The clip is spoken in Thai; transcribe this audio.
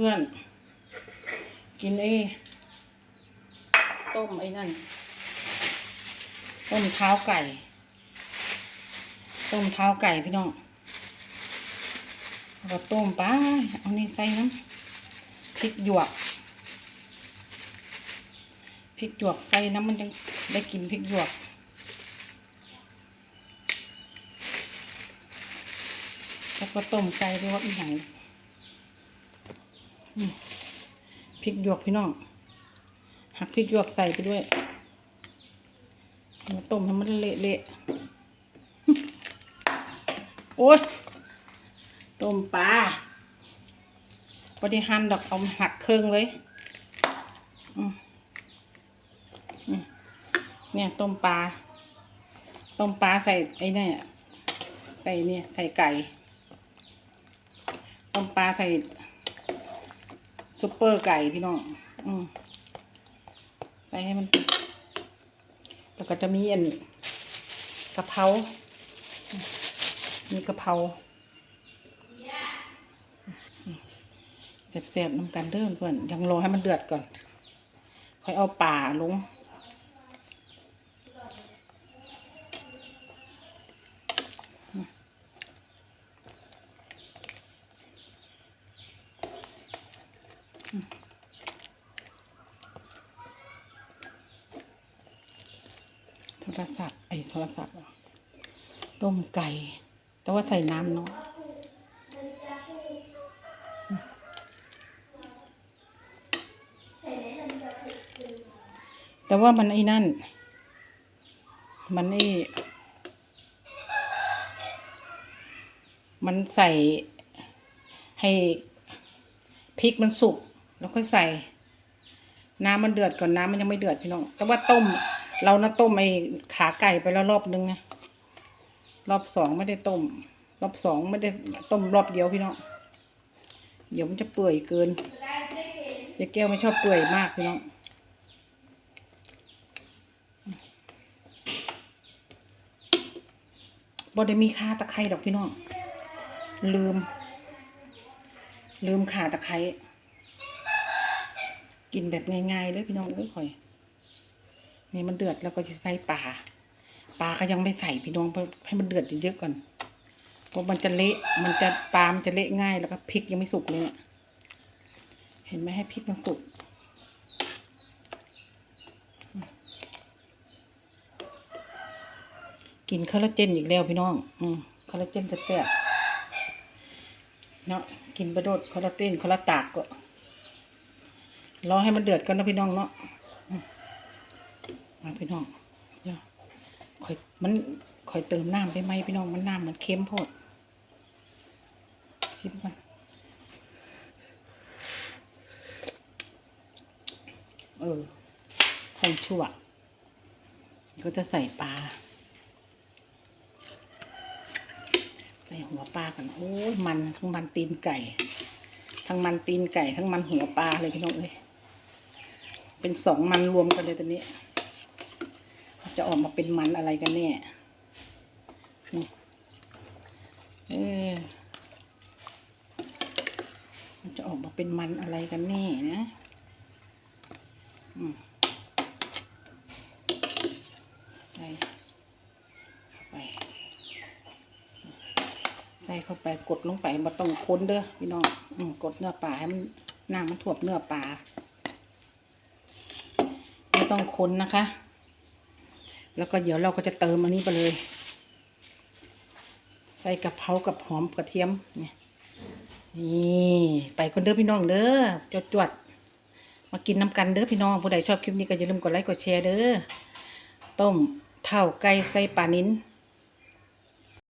เพื่อน กินไอ้ต้มไอ้นั่น ต้มเท้าไก่ ต้มเท้าไก่พี่น้องก็ต้มไปเอานี่ใส่น้ำพริกหยวกพริกหยวกใส่น้ำมันจะได้กินพริกหยวกแล้วก็ต้มไก่ด้วยว่าอีหยัง พริกหยวกพี่น้องหักพริกหยวกใส่ไปด้วยมาต้มให้มันเละๆโอ้ยต้มปลาพอดีหั่นดอกเอาหักเครื่องเลยเนี่ยต้มปลา ต้มปลาใส่ไอ้นี่ใส่เนี่ยใส่ไก่ ต้มปลาใส่ ซุปเปอร์ไก่พี่น้องอืมใส่ให้มันแล้วก็จะมีอันกะเพรา มีกะเพราแสบๆน้ำกันเด้อเพื่อนยังรอให้มันเดือดก่อน ค่อยเอาป่าลง โทรศัพท์ไอ้โทรศัพท์ต้มไก่ แต่ว่าใส่น้ำเนาะแต่ว่ามันไอ้นั่น มันไอ้มันใส่ให้พริกมันสุก แล้วค่อยใส่ น้ำมันเดือดก่อนน้ำมันยังไม่เดือดพี่น้อง แต่ว่าต้ม เรานะต้มไอ้ขาไก่ไปแล้วรอบนึงไงรอบสองไม่ได้ต้ม รอบสองไม่ได้ต้มรอบเดียวพี่น้อง เดี๋ยวมันจะเปื่อยเกินยายแก้วไม่ชอบเปื่อยมากพี่น้องบ่ได้มีข่าตะไคร้ดอกพี่น้อง ลืม ลืมขาตะไคร้ กินแบบง่ายๆเลยพี่น้องเอ้ยข่อย นี่มันเดือดแล้วก็จะใส่ปลาปลาก็ยังไม่ใส่พี่น้องเพราะให้มันเดือดเยอะๆก่อนเพราะมันจะเละมันจะปลามันจะเละง่ายแล้วก็พริกยังไม่สุกเลยเนี่ยเห็นไหมให้พริกมันสุกกินคอลลาเจนอีกแล้วพี่น้อง อืมคอลลาเจนจะแตกเนาะกินประโดดคอลลาเจนคอลลาตากก็ รอให้มันเดือดก่อนนะพี่น้องเนาะมาพี่น้องเดี๋ยวคอยมันคอยเติมน้ำไปไหมพี่น้องมันน้ำมันเค็มโพดชิมกันเออคงชั่ว ก็จะใส่ปลา ใส่หัวปลากันโอ้ยมันทั้งมันตีนไก่ ทั้งมันตีนไก่ ทั้งมันหัวปลาเลยพี่น้องเอ้ย เป็นสองมันรวมกันเลยตอนนี้ จะออกมาเป็นมันอะไรกันแน่นี่เออมันจะออกมาเป็นมันอะไรกันแน่นะใส่เข้าไป ใส่เข้าไปกดลงไปมาต้องค้นเด้อพี่น้องอกดเนื้อปลาให้มันน้ำมันถ่วมเนื้อปลา ต้องค้นนะคะ แล้วก็เดี๋ยวเราก็จะเติมอันนี้ไปเลย ใส่กะเพรากับหอมกระเทียมเนี่ยนี่ไปคนเด้อพี่น้องเด้อจวดจวดๆมากินน้ำกันเด้อพี่น้องผู้ใดชอบคลิปนี้ก็อย่าลืมกดไลค์กดแชร์เด้อต้มเท่าไก่ใส่ปลานิ้น